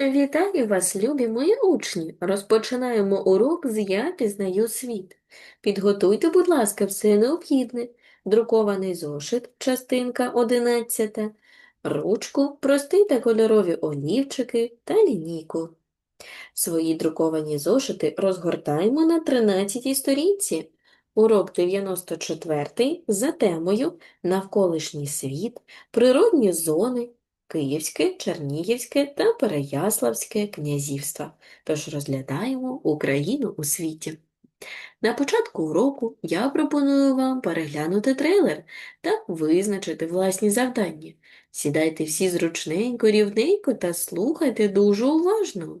Вітаю вас, любі мої учні! Розпочинаємо урок з Я пізнаю світ. Підготуйте, будь ласка, все необхідне. Друкований зошит, частинка 11, ручку, прості та кольорові олівчики та лінійку. Свої друковані зошити розгортаємо на 13 сторінці. Урок 94 за темою Навколишній світ, природні зони, Київське, Чернігівське та Переяславське князівства. Тож розглядаємо Україну у світі. На початку уроку я пропоную вам переглянути трейлер та визначити власні завдання. Сідайте всі зручненько, рівненько та слухайте дуже уважно.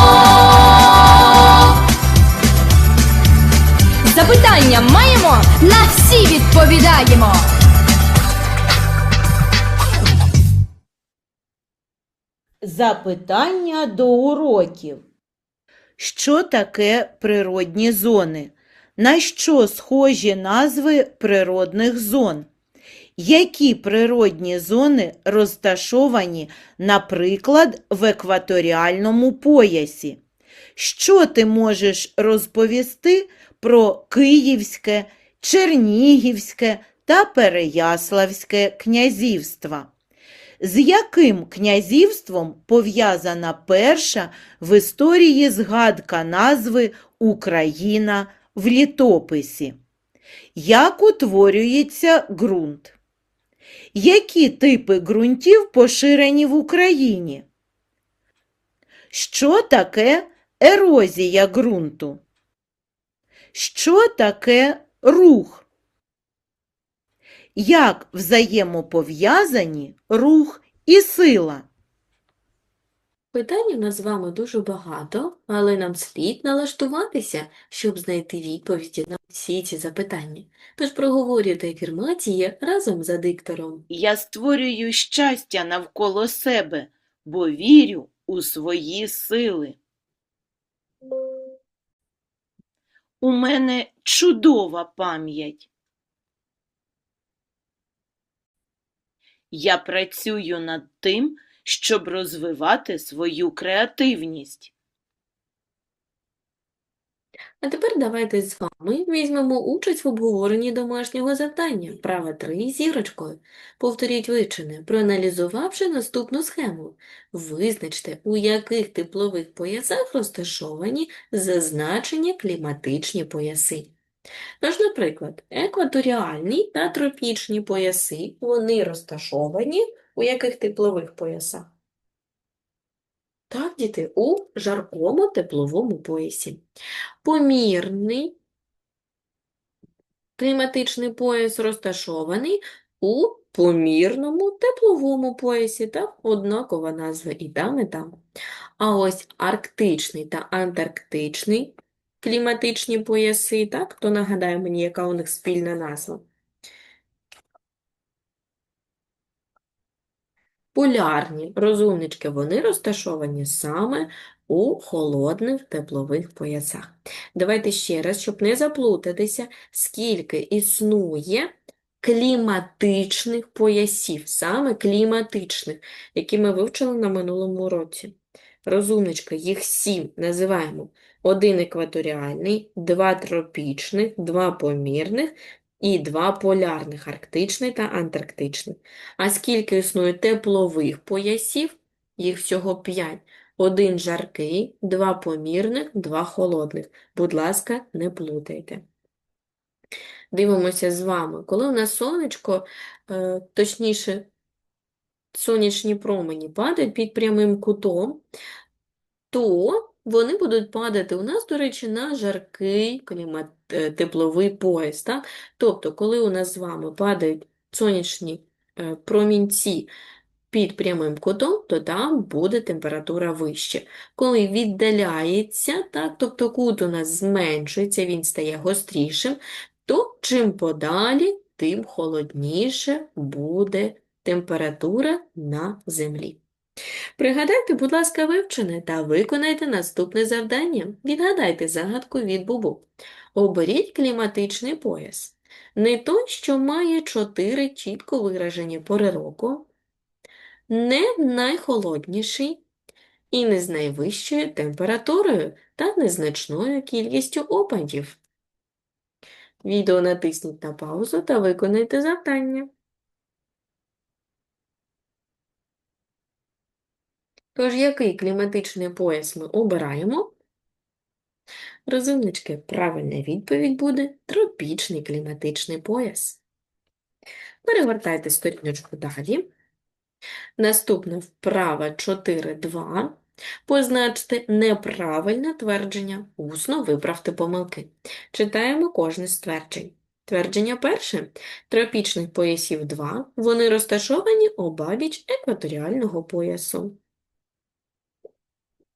Запитання до уроків. Що таке природні зони? На що схожі назви природних зон? Які природні зони розташовані, наприклад, в екваторіальному поясі? Що ти можеш розповісти про Київське, Чернігівське та Переяславське князівства? З яким князівством пов'язана перша в історії згадка назви Україна в літописі? Як утворюється ґрунт? Які типи ґрунтів поширені в Україні? Що таке ерозія ґрунту? Що таке рух? Як взаємопов'язані рух і сила? Питань у нас з вами дуже багато, але нам слід налаштуватися, щоб знайти відповіді на всі ці запитання. Тож проговорюйте афірмації разом за диктором. Я створюю щастя навколо себе, бо вірю у свої сили. У мене чудова пам'ять. Я працюю над тим, щоб розвивати свою креативність. А тепер давайте з вами візьмемо участь в обговоренні домашнього завдання. Права 3 зірочкою. Повторіть вивчене, проаналізувавши наступну схему. Визначте, у яких теплових поясах розташовані зазначені кліматичні пояси. Тож, наприклад, екваторіальні та тропічні пояси, вони розташовані у яких теплових поясах? Так, діти, у жаркому тепловому поясі. Помірний кліматичний пояс розташований у помірному тепловому поясі, так, однакова назва і там, і там. А ось арктичний та антарктичний кліматичні пояси, так, хто нагадає мені, яка у них спільна назва? Полярні розумнички, вони розташовані саме у холодних теплових поясах. Давайте ще раз, щоб не заплутатися, скільки існує кліматичних поясів, саме кліматичних, які ми вивчили на минулому уроці. Розумничка, їх сім називаємо. Один екваторіальний, два тропічних, два помірних і два полярних, арктичний та антарктичний. А скільки існує теплових поясів? Їх всього 5. Один жаркий, два помірних, два холодних. Будь ласка, не плутайте. Дивимося з вами. Коли у нас сонечко, е, точніше, сонячні промені падають під прямим кутом, то вони будуть падати у нас, до речі, на жаркий клімат, е, тепловий пояс. Так? Тобто, коли у нас з вами падають сонячні е, промінці під прямим кутом, то там буде температура вище. Коли віддаляється, так, тобто кут у нас зменшується, він стає гострішим, то чим подалі, тим холодніше буде температура на землі. Пригадайте, будь ласка, вивчене та виконайте наступне завдання. Відгадайте загадку від Бубу. Оберіть кліматичний пояс. Не той, що має чотири чітко виражені пори року, не найхолодніший і не з найвищою температурою та незначною кількістю опадів. Відео натисніть на паузу та виконайте завдання. Тож, який кліматичний пояс ми обираємо? Розумнички, правильна відповідь буде тропічний кліматичний пояс. Перегортайте сторіночку далі. Наступна вправа 4.2. Позначте неправильне твердження, усно виправте помилки. Читаємо кожне з тверджень. Твердження перше. Тропічних поясів 2. Вони розташовані обабіч екваторіального поясу.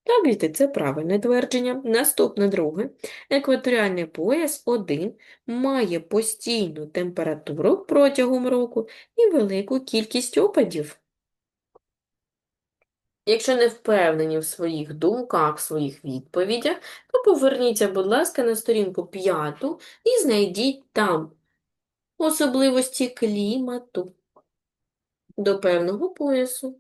Так, діти, це правильне твердження. Наступне друге. Екваторіальний пояс 1 має постійну температуру протягом року і велику кількість опадів. Якщо не впевнені в своїх думках, в своїх відповідях, то поверніться, будь ласка, на сторінку 5 і знайдіть там особливості клімату до певного поясу.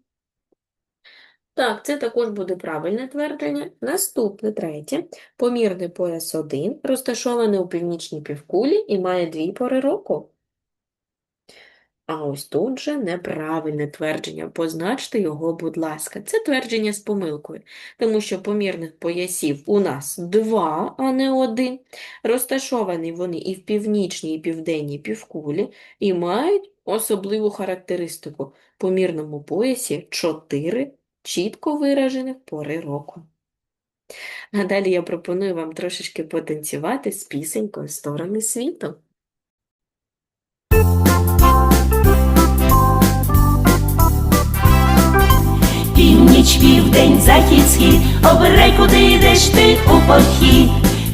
Так, це також буде правильне твердження. Наступне, третє. Помірний пояс 1 розташований у північній півкулі і має дві пори року. А ось тут же неправильне твердження. Позначте його, будь ласка. Це твердження з помилкою, тому що помірних поясів у нас два, а не один. Розташовані вони і в північній, і південній півкулі, і мають особливу характеристику. Помірному поясі чотири чітко виражених пори року. А далі я пропоную вам трошечки потанцювати з пісенькою «Сторони світу». Північ, південь, захід, схід, обирай, куди йдеш ти у похід.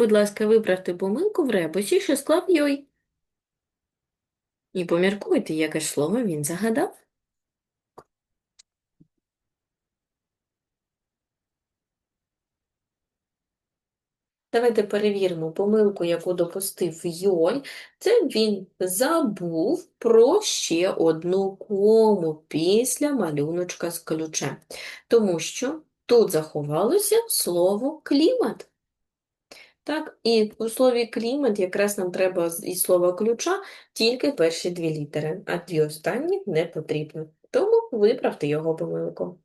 Будь ласка, виправте помилку в ребусі, що склав йой. І поміркуйте, яке ж слово він загадав. Давайте перевіримо помилку, яку допустив Йой. Це він забув про ще одну кому після малюночка з ключем. Тому що тут заховалося слово клімат. Так, і у слові клімат якраз нам треба із слова ключа тільки перші дві літери, а дві останні не потрібно. Тому виправте його помилку.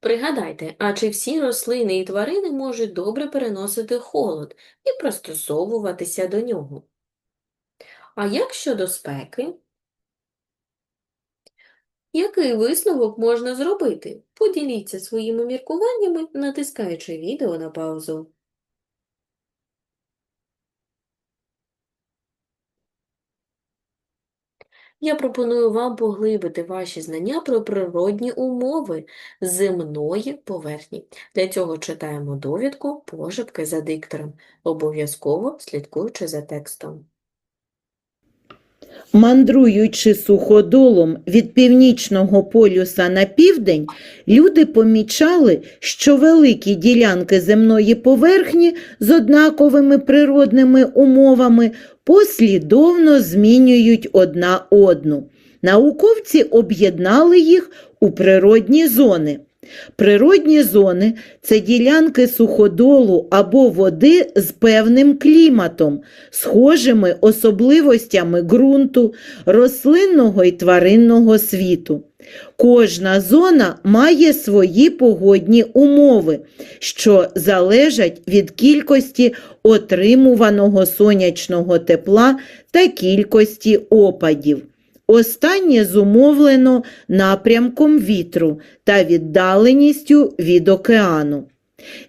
Пригадайте, а чи всі рослини і тварини можуть добре переносити холод і пристосовуватися до нього? А як щодо спеки? Який висновок можна зробити? Поділіться своїми міркуваннями, натискаючи відео на паузу. Я пропоную вам поглибити ваші знання про природні умови земної поверхні. Для цього читаємо довідку пошепки за диктором, обов'язково слідкуючи за текстом. Мандруючи суходолом від північного полюса на південь, люди помічали, що великі ділянки земної поверхні з однаковими природними умовами послідовно змінюють одна одну. Науковці об'єднали їх у природні зони. Природні зони це ділянки суходолу або води з певним кліматом, схожими особливостями ґрунту, рослинного і тваринного світу. Кожна зона має свої погодні умови, що залежать від кількості отримуваного сонячного тепла та кількості опадів. Останнє зумовлено напрямком вітру та віддаленістю від океану.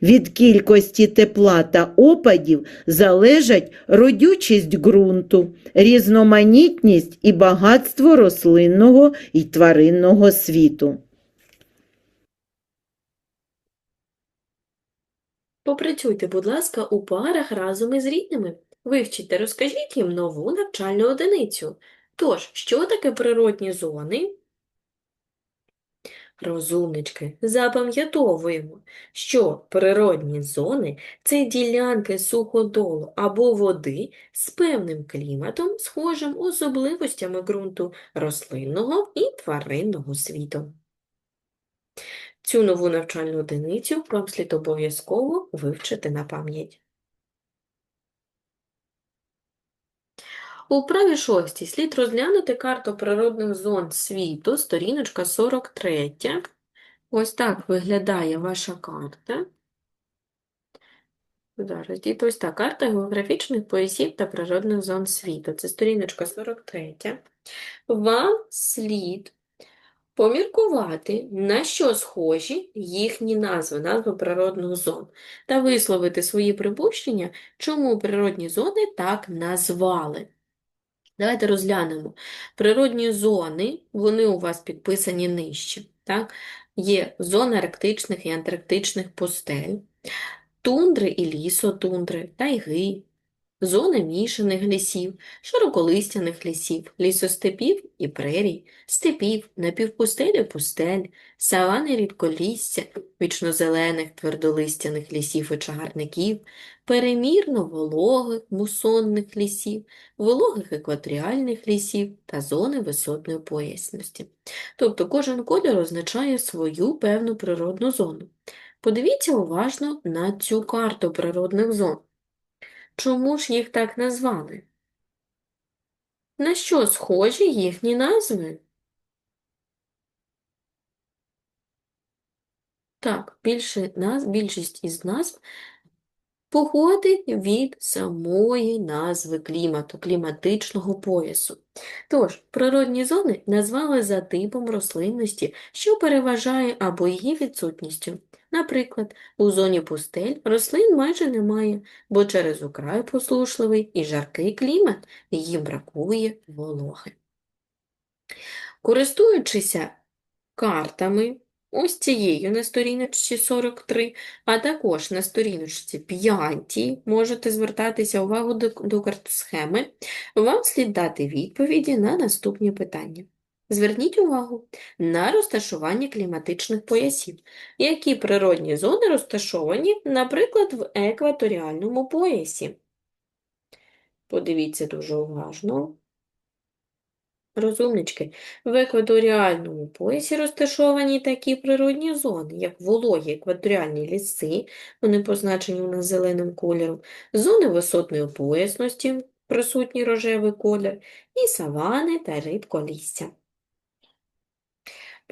Від кількості тепла та опадів залежать родючість ґрунту, різноманітність і багатство рослинного і тваринного світу. Попрацюйте, будь ласка, у парах разом із рідними. Вивчіть та розкажіть їм нову навчальну одиницю. Тож, що таке природні зони? Розумнички, запам'ятовуємо, що природні зони – це ділянки суходолу або води з певним кліматом, схожим особливостями ґрунту рослинного і тваринного світу. Цю нову навчальну одиницю вам слід обов'язково вивчити на пам'ять. У вправі шостій слід розглянути карту природних зон світу, сторіночка 43. Ось так виглядає ваша карта. Зараз, діти, ось так, карта географічних поясів та природних зон світу. Це сторіночка 43. Вам слід поміркувати, на що схожі їхні назви, назви природних зон, та висловити свої припущення, чому природні зони так назвали. Давайте розглянемо. Природні зони, вони у вас підписані нижче. Так? Є зона арктичних і антарктичних пустель, тундри і лісотундри, тайги, зони мішаних лісів, широколистяних лісів, лісостепів і прерій, степів, напівпустелі пустель, савани рідколісся, вічнозелених твердолистяних лісів і чагарників, перемірно вологих мусонних лісів, вологих екваторіальних лісів та зони висотної поясності. Тобто кожен колір означає свою певну природну зону. Подивіться уважно на цю карту природних зон. Чому ж їх так назвали? На що схожі їхні назви? Так, більше більшість із назв походить від самої назви клімату, кліматичного поясу. Тож, природні зони назвали за типом рослинності, що переважає або її відсутністю. Наприклад, у зоні пустель рослин майже немає, бо через украй посушливий і жаркий клімат їм бракує вологи. Користуючися картами, ось цією на сторіночці 43, а також на сторіночці 5 можете звертатися увагу до, до картосхеми, вам слід дати відповіді на наступні питання. Зверніть увагу на розташування кліматичних поясів. Які природні зони розташовані, наприклад, в екваторіальному поясі? Подивіться дуже уважно. Розумнички, в екваторіальному поясі розташовані такі природні зони, як вологі екваторіальні ліси, вони позначені у нас зеленим кольором, зони висотної поясності, присутній рожевий колір, і савани та рідколісся.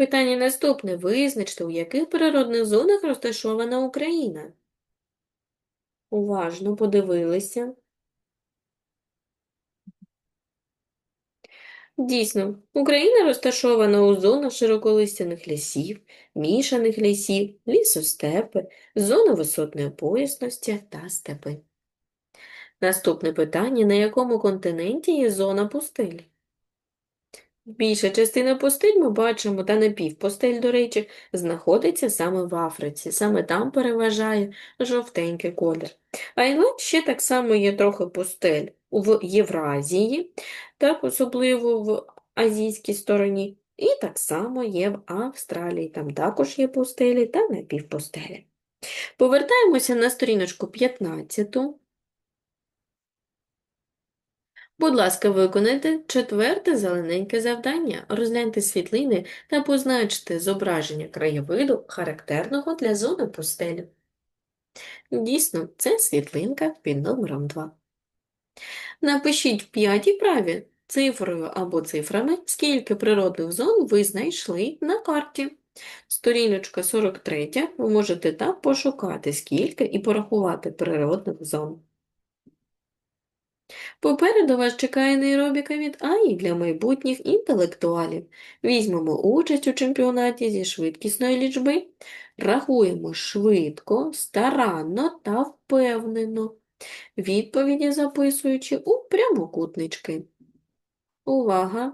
Питання наступне. Визначте, у яких природних зонах розташована Україна? Уважно подивилися. Дійсно, Україна розташована у зонах широколистяних лісів, мішаних лісів, лісостепи, зони висотної поясності та степи. Наступне питання. На якому континенті є зона пустель? Більша частина пустель ми бачимо, та напівпустель, до речі, знаходиться саме в Африці. Саме там переважає жовтенький колір. А інлайн ще так само є трохи пустель в Євразії, так, особливо в азійській стороні, і так само є в Австралії. Там також є пустелі та напівпустелі. Повертаємося на сторіночку 15. Будь ласка, виконайте четверте зелененьке завдання. Розгляньте світлини та позначте зображення краєвиду, характерного для зони пустелі. Дійсно, це світлинка під номером 2. Напишіть в п'ятій праві цифрою або цифрами, скільки природних зон ви знайшли на карті. Сторіночка 43, ви можете так пошукати, скільки і порахувати природних зон. Попереду вас чекає нейробіка від АІ для майбутніх інтелектуалів. Візьмемо участь у чемпіонаті зі швидкісної лічби, рахуємо швидко, старанно та впевнено, відповіді записуючи у прямокутнички. Увага!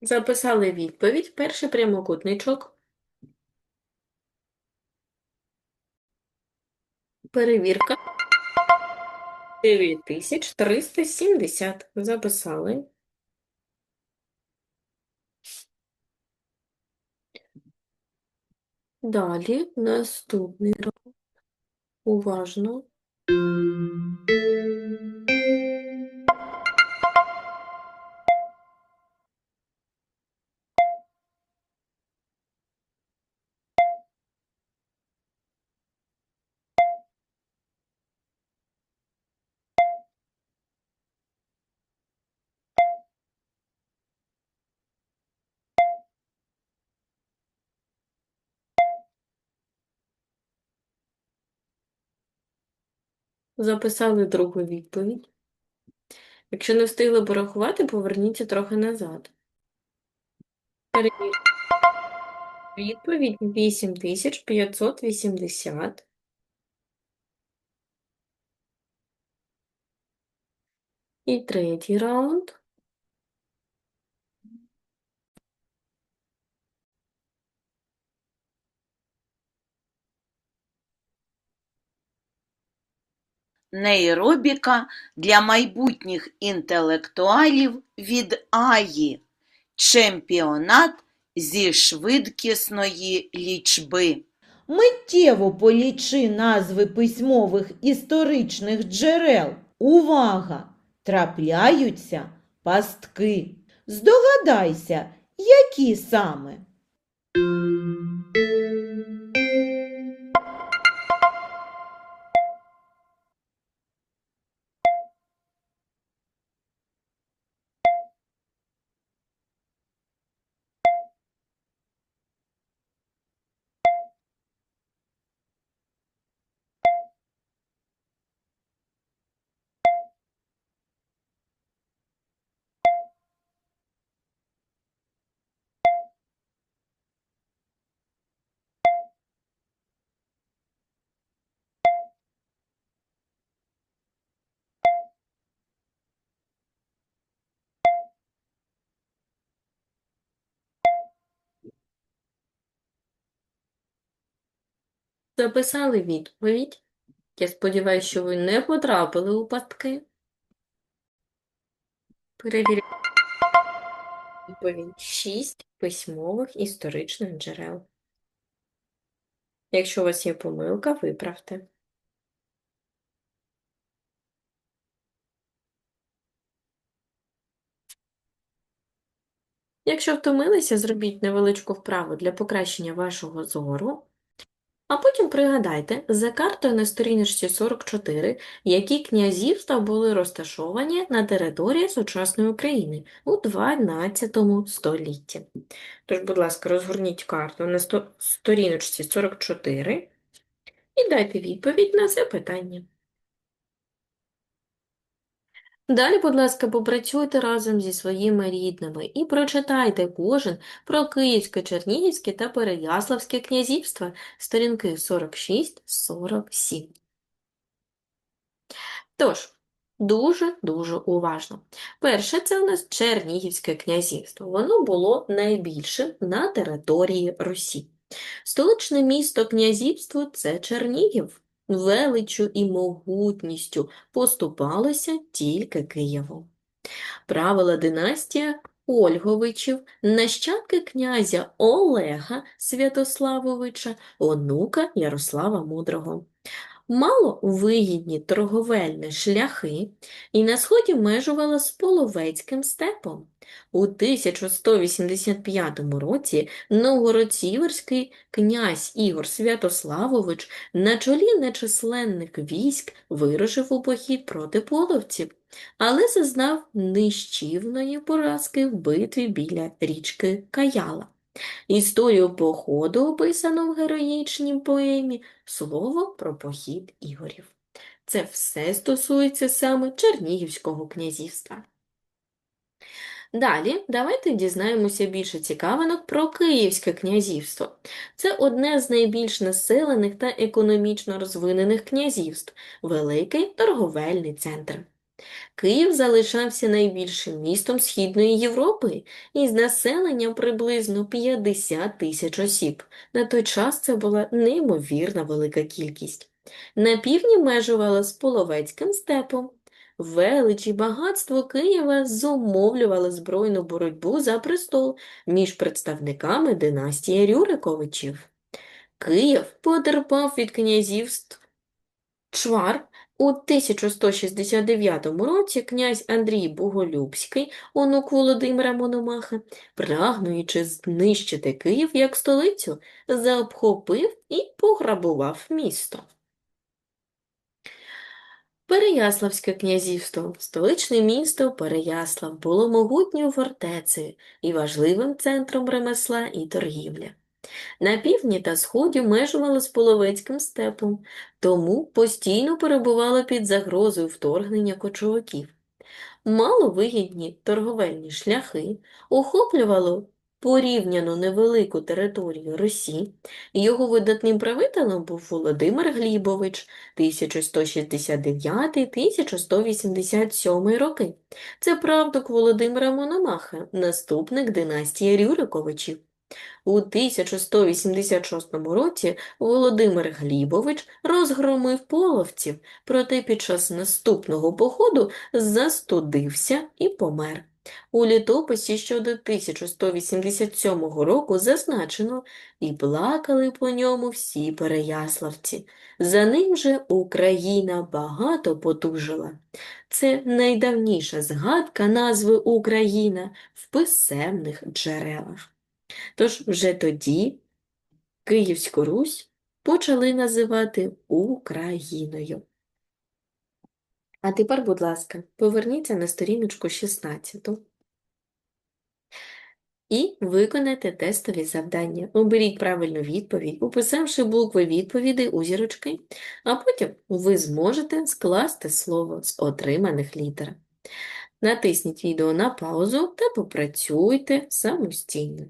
Записали відповідь, перший прямокутничок. Перевірка. 9370. Записали. Далі наступний раунд. Уважно. Записали другу відповідь. Якщо не встигли порахувати, поверніться трохи назад. Відповідь 8580. І третій раунд. Нейробіка для майбутніх інтелектуалів від Аї. Чемпіонат зі швидкісної лічби. Миттєво полічи назви письмових історичних джерел. Увага! Трапляються пастки. Здогадайся, які саме? Записали відповідь. Я сподіваюся, що ви не потрапили у пастки. Перевіряємо. Відповідь 6 письмових історичних джерел. Якщо у вас є помилка, виправте. Якщо втомилися, зробіть невеличку вправу для покращення вашого зору. А потім пригадайте, за картою на сторіночці 44, які князівства були розташовані на території сучасної України у 12 столітті. Тож, будь ласка, розгорніть карту на сто- сторіночці 44 і дайте відповідь на це питання. Далі, будь ласка, попрацюйте разом зі своїми рідними і прочитайте кожен про Київське, Чернігівське та Переяславське князівства, сторінки 46-47. Тож, дуже-дуже уважно. Перше, це у нас Чернігівське князівство. Воно було найбільшим на території Русі. Столичне місто князівства – це Чернігів. Величчю і могутністю поступалося тільки Києву. Правила династія Ольговичів, нащадки князя Олега Святославовича, онука Ярослава Мудрого. Мало вигідні торговельні шляхи і на сході межувала з Половецьким степом. У 1185 році новгород-сіверський князь Ігор Святославович на чолі нечисленних військ вирушив у похід проти половців, але зазнав нищівної поразки в битві біля річки Каяла. Історію походу описано в героїчній поемі Слово про похід Ігорів. Це все стосується саме Чернігівського князівства. Далі давайте дізнаємося більше цікавинок про Київське князівство. Це одне з найбільш населених та економічно розвинених князівств, великий торговельний центр. Київ залишався найбільшим містом Східної Європи із населенням приблизно 50 тисяч осіб. На той час це була неймовірна велика кількість. На півдні межувала з Половецьким степом. Велич і багатство Києва зумовлювали збройну боротьбу за престол між представниками династії Рюриковичів. Київ потерпав від князівств Чвар. У 1169 році князь Андрій Боголюбський, онук Володимира Мономаха, прагнуючи знищити Київ як столицю, заобхопив і пограбував місто. Переяславське князівство, столичне місто Переяслав, було могутньою фортецею і важливим центром ремесла і торгівлі. На півдні та сході межувало з Половецьким степом, тому постійно перебувало під загрозою вторгнення кочовиків. Маловигідні торговельні шляхи охоплювало порівняно невелику територію Русі. Його видатним правителем був Володимир Глібович 1169-1187 роки. Це правдук Володимира Мономаха, наступник династії Рюриковичів. У 1186 році Володимир Глібович розгромив половців, проте під час наступного походу застудився і помер. У літописі щодо 1187 року зазначено «І плакали по ньому всі переяславці. За ним же Україна багато потужила». Це найдавніша згадка назви Україна в писемних джерелах. Тож вже тоді Київську Русь почали називати Україною. А тепер, будь ласка, поверніться на сторіночку 16 і виконайте тестові завдання. Оберіть правильну відповідь, уписавши букви відповідей у зірочки, а потім ви зможете скласти слово з отриманих літер. Натисніть відео на паузу та попрацюйте самостійно.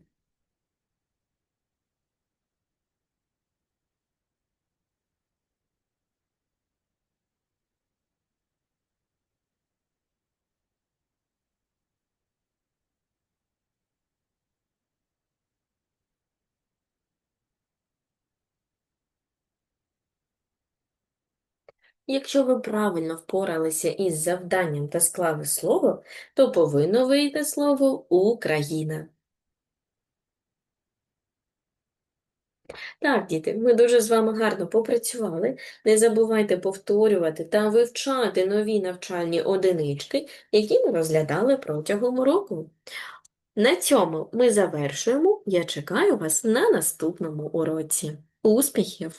Якщо ви правильно впоралися із завданням та склали слово, то повинно вийти слово Україна. Так, діти, ми дуже з вами гарно попрацювали. Не забувайте повторювати та вивчати нові навчальні одинички, які ми розглядали протягом року. На цьому ми завершуємо. Я чекаю вас на наступному уроці. Успіхів!